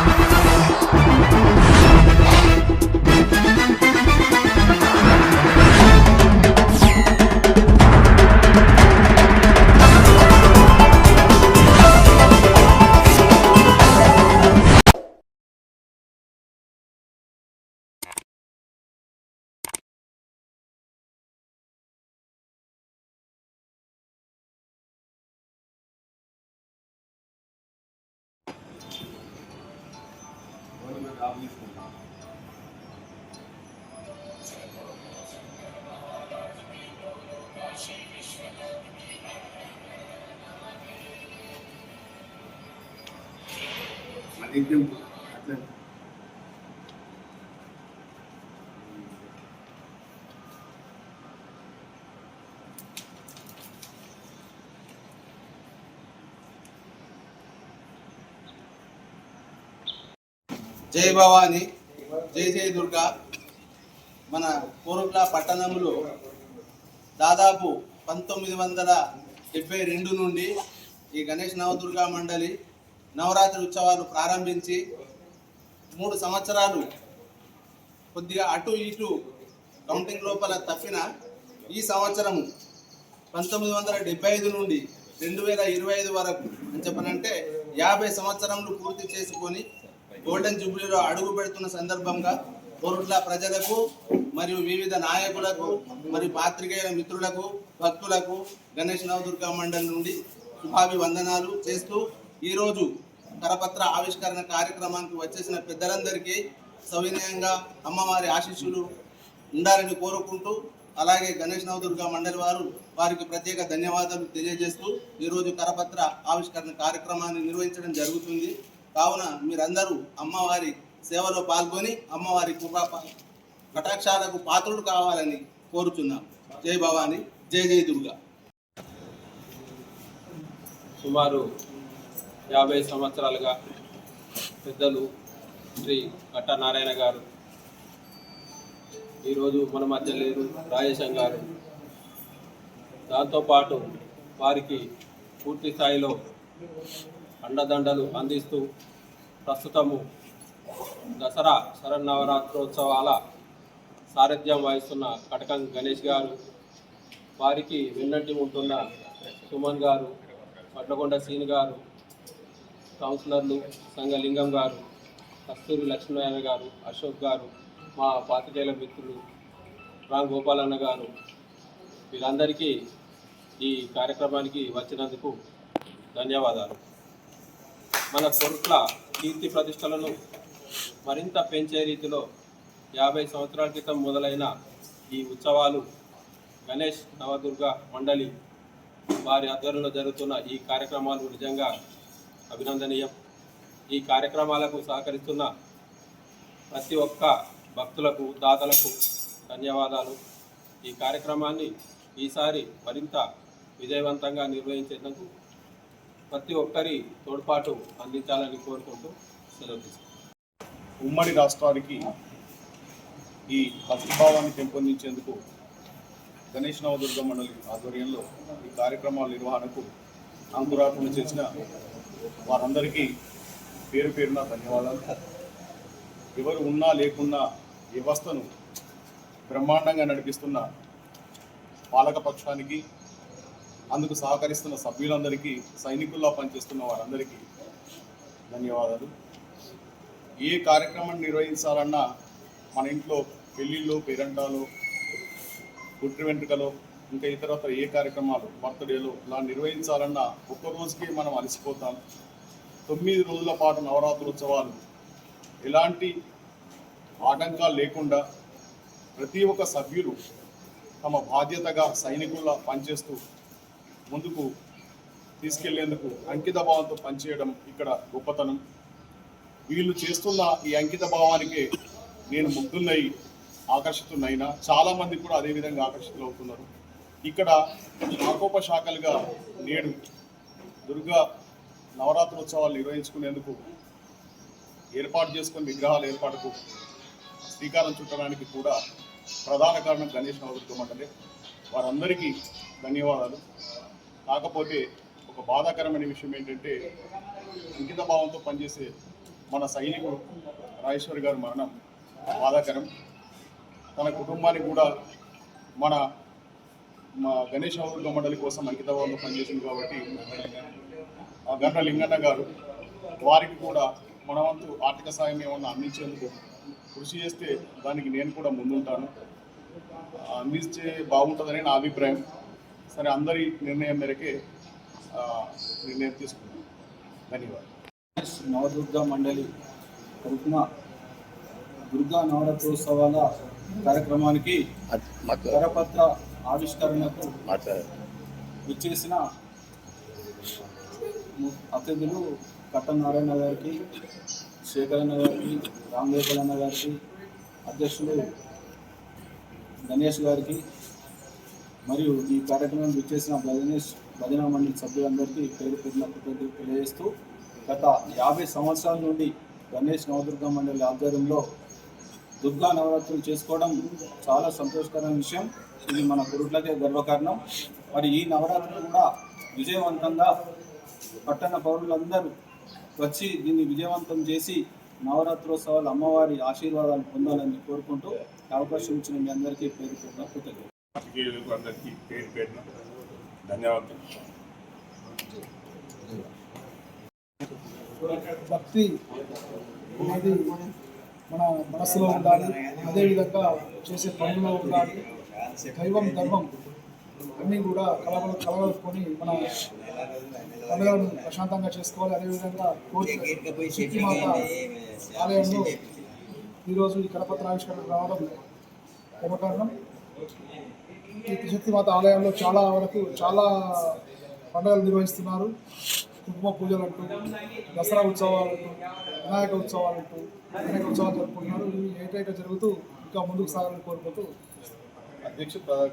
Música love you. I them, జై భవాని జై జై దుర్గా. మన కోరుట్ల పట్టణంలో దాదాపు పంతొమ్మిది వందల డెబ్బై రెండు నుండి ఈ గణేష్ నవదుర్గా మండలి నవరాత్రి ఉత్సవాలు ప్రారంభించి మూడు సంవత్సరాలు కొద్దిగా అటు ఇటు కౌంటింగ్ లోపల తప్పిన ఈ సంవత్సరం పంతొమ్మిది వందల డెబ్బై ఐదు నుండి రెండు వేల ఇరవై ఐదు వరకు. అని చెప్పనంటే యాభై సంవత్సరములు పూర్తి చేసుకొని గోల్డెన్ జూబ్లీలో అడుగు పెడుతున్న సందర్భంగా కోరుట్ల ప్రజలకు మరియు వివిధ నాయకులకు మరియు పాత్రికేయుల మిత్రులకు భక్తులకు గణేష్ నవదుర్గా మండలి నుండి శుభాభివందనాలు చేస్తూ ఈరోజు కరపత్ర ఆవిష్కరణ కార్యక్రమానికి వచ్చేసిన పెద్దలందరికీ సవినయంగా అమ్మవారి ఆశీస్సులు ఉండాలని కోరుకుంటూ అలాగే గణేష్ నవదుర్గా మండలి వారు వారికి ప్రత్యేక ధన్యవాదాలు తెలియజేస్తూ ఈరోజు కరపత్ర ఆవిష్కరణ కార్యక్రమాన్ని నిర్వహించడం జరుగుతుంది. కావున మీరందరూ అమ్మవారి సేవలో పాల్గొని అమ్మవారి కృపా కటాక్షాలకు పాత్రుడు కావాలని కోరుచున్నాం. జై భవాని జై జై దుర్గా. సుమారు యాభై సంవత్సరాలుగా పెద్దలు శ్రీ నారాయణ గారు ఈరోజు మన మధ్య లేరు రాజేశం గారు. దాంతోపాటు వారికి పూర్తి స్థాయిలో అండదండలు అందిస్తూ ప్రస్తుతము దసరా శరన్నవరాత్రోత్సవాల సారథ్యం వహిస్తున్న కటకం గణేష్ గారు వారికి వెన్నంటి ఉంటున్న సుమన్ గారు పట్లకొండ సీని గారు కౌన్సిలర్లు సంగలింగం గారు కస్తూరి లక్ష్మీనారాయణ గారు అశోక్ గారు మా పాతికేయుల మిత్రులు రామ్ గోపాలన్న గారు వీరందరికీ ఈ కార్యక్రమానికి వచ్చినందుకు ధన్యవాదాలు. మన కొట్ల కీర్తి ప్రతిష్టలను మరింత పెంచే రీతిలో యాభై సంవత్సరాల క్రితం మొదలైన ఈ ఉత్సవాలు గణేష్ నవదుర్గ మండలి వారి ఆధ్వర్యంలో జరుగుతున్న ఈ కార్యక్రమాలు నిజంగా అభినందనీయం. ఈ కార్యక్రమాలకు సహకరిస్తున్న ప్రతి ఒక్క భక్తులకు దాతలకు ధన్యవాదాలు. ఈ కార్యక్రమాన్ని ఈసారి మరింత విజయవంతంగా నిర్వహించేందుకు ప్రతి ఒక్కరి తోడ్పాటు అందించాలని కోరుకుంటూ సెలవు ఉమ్మడి రాష్ట్రానికి ఈ భక్తిభావాన్ని పెంపొందించేందుకు గణేష్ నవదుర్గ మండలి ఆధ్వర్యంలో ఈ కార్యక్రమాల నిర్వహణకు అంకురార్పణ చేసిన వారందరికీ పేరు పేరున ధన్యవాదాలు. ఎవరు ఉన్నా లేకున్నా వ్యవస్థను బ్రహ్మాండంగా నడిపిస్తున్న పాలకపక్షానికి అందుకు సహకరిస్తున్న సభ్యులందరికీ సైనికుల్లో పనిచేస్తున్న వారందరికీ ధన్యవాదాలు. ఏ కార్యక్రమం నిర్వహించాలన్నా మన ఇంట్లో పెళ్ళిళ్ళు పేరంటాలు పుట్టిన వెంట్రుకలు ఇంకా ఇతరత్ర ఏ కార్యక్రమాలు బర్త్డేలు ఇలా నిర్వహించాలన్నా ఒక్క రోజుకి మనం అలసిపోతాం. తొమ్మిది రోజుల పాటు నవరాత్రోత్సవాలు ఎలాంటి ఆటంకాలు లేకుండా ప్రతి ఒక్క సభ్యులు తమ బాధ్యతగా సైనికుల్లా పనిచేస్తూ ముందుకు తీసుకెళ్ళేందుకు అంకిత భావంతో పనిచేయడం ఇక్కడ గొప్పతనం. వీళ్ళు చేస్తున్న ఈ అంకిత భావానికి నేను ముగ్ధున్నై ఆకర్షితున్నైనా. చాలా మంది కూడా అదే విధంగా ఆకర్షితులు అవుతున్నారు. ఇక్కడ శాఖోపశాఖలుగా నేడు దుర్గా నవరాత్రోత్సవాలు నిర్వహించుకునేందుకు ఏర్పాటు చేసుకుని విగ్రహాల ఏర్పాటుకు శ్రీకారం చుట్టడానికి కూడా ప్రధాన కారణం గణేష్ నవదుర్గ మండలే. వారందరికీ ధన్యవాదాలు. కాకపోతే ఒక బాధాకరమైన విషయం ఏంటంటే అంకిత భావంతో పనిచేసే మన సైనికుడు రాజేశ్వరి గారు మరణం బాధాకరం. తన కుటుంబానికి కూడా మన మా గణేష్ దుర్గ మండలి కోసం అంకితవాళ్ళు పనిచేసింది కాబట్టి ఆ గంట లింగన్న గారు వారికి కూడా మన వంతు ఆర్థిక సాయం ఏమన్నా అందించేందుకు కృషి చేస్తే దానికి నేను కూడా ముందుంటాను. అందిస్తే బాగుంటుందని నా అభిప్రాయం. సరే అందరి నిర్ణయం మేరకే ఆ, నిర్ణయం తీసుకున్నాను ధన్యవాదాలు. నవదుర్గా మండలి తరఫున దుర్గా నవరాత్రోత్సవాల కార్యక్రమానికి కరపత్ర ఆవిష్కరణకు విచ్చేసిన అతిథులు కట్ట నారాయణ గారికి శేఖరన్న గారికి రామగోపాలన్న గారికి అధ్యక్షులు గణేష్ గారికి మరియు ఈ కార్యక్రమం విచ్చేసిన భజనేష్ భజన మండలి సభ్యులందరికీ పేరు పేరున కృతజ్ఞతలు తెలియజేస్తూ గత యాభై సంవత్సరాల నుండి గణేష్ నవదుర్గ మండలి ఆధ్వర్యంలో దుర్గా నవరాత్రులు చేసుకోవడం చాలా సంతోషకరమైన విషయం. ఇది మన గురుట్లకే గర్వకారణం. మరి ఈ నవరాత్రులు కూడా విజయవంతంగా పట్టణ పౌరులందరూ వచ్చి దీన్ని విజయవంతం చేసి నవరాత్రోత్సవాలు అమ్మవారి ఆశీర్వాదాలు పొందాలని కోరుకుంటూ అవకాశం ఇచ్చిన మీ అందరికీ పేరు పేరున కృతజ్ఞతలు. పాత్రికేయులకు అందరికీ పేరు పేరున ధన్యవాదాలు. భక్తి అనేది మన మనసులో ఉండాలి. అదేవిధంగా చేసే పనుల్లో ఉండాలి. దైవం ధర్మం అన్నీ కూడా కలవలు కలగలుపుకొని మన పండుగలను ప్రశాంతంగా చేసుకోవాలి. అదేవిధంగా కోర్టు శక్తిమాత ఆలయంలో ఈరోజు ఈ కరపత్ర ఆవిష్కరణ రావడం ఒక కారణం త్రిశక్తిమాత ఆలయంలో చాలా వరకు చాలా పండుగలు నిర్వహిస్తున్నారు. కుంకుమ పూజలు అంటూ దసరా ఉత్సవాలు అంటూ వినాయక ఉత్సవాలు అంటూ అనేక ఉత్సవాలు జరుపుకుంటున్నారు. ఇవి జరుగుతూ ఇంకా ముందుకు సాగాలని కోరుకుంటూ అధ్యక్ష ప్రధాన